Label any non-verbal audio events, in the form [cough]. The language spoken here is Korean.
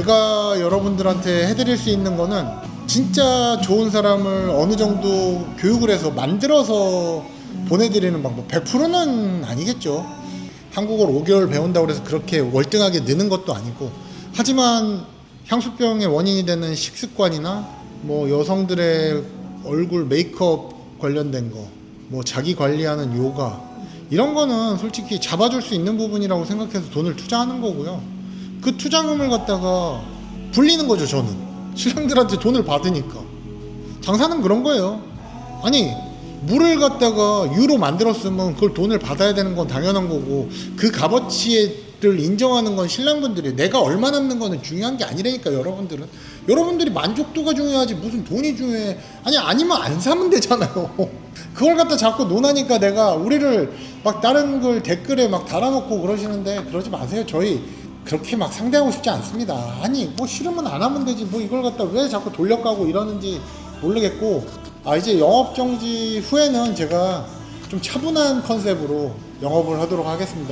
제가 여러분들한테 해드릴 수 있는 거는 진짜 좋은 사람을 어느 정도 교육을 해서 만들어서 보내드리는 방법 100%는 아니겠죠 한국어를 5개월 배운다고 해서 그렇게 월등하게 느는 것도 아니고 하지만 향수병의 원인이 되는 식습관이나 뭐 여성들의 얼굴 메이크업 관련된 거, 뭐 자기 관리하는 요가 이런 거는 솔직히 잡아줄 수 있는 부분이라고 생각해서 돈을 투자하는 거고요. 그 투자금을 갖다가 불리는 거죠, 저는. 신랑들한테 돈을 받으니까. 장사는 그런 거예요. 아니, 물을 갖다가 유로 만들었으면 그걸 돈을 받아야 되는 건 당연한 거고 그 값어치를 인정하는 건 신랑분들이 내가 얼마 남는 거는 중요한 게 아니라니까 여러분들은 여러분들이 만족도가 중요하지 무슨 돈이 중요해 아니 아니면 안 사면 되잖아요 [laughs] 그걸 갖다 자꾸 논하니까 내가 우리를 막 다른 걸 댓글에 막 달아놓고 그러시는데 그러지 마세요 저희 그렇게 막 상대하고 싶지 않습니다. 아니 뭐 싫으면 안 하면 되지. 뭐 이걸 갖다 왜 자꾸 돌려가고 이러는지 모르겠고. 아 이제 영업 정지 후에는 제가 좀 차분한 컨셉으로 영업을 하도록 하겠습니다.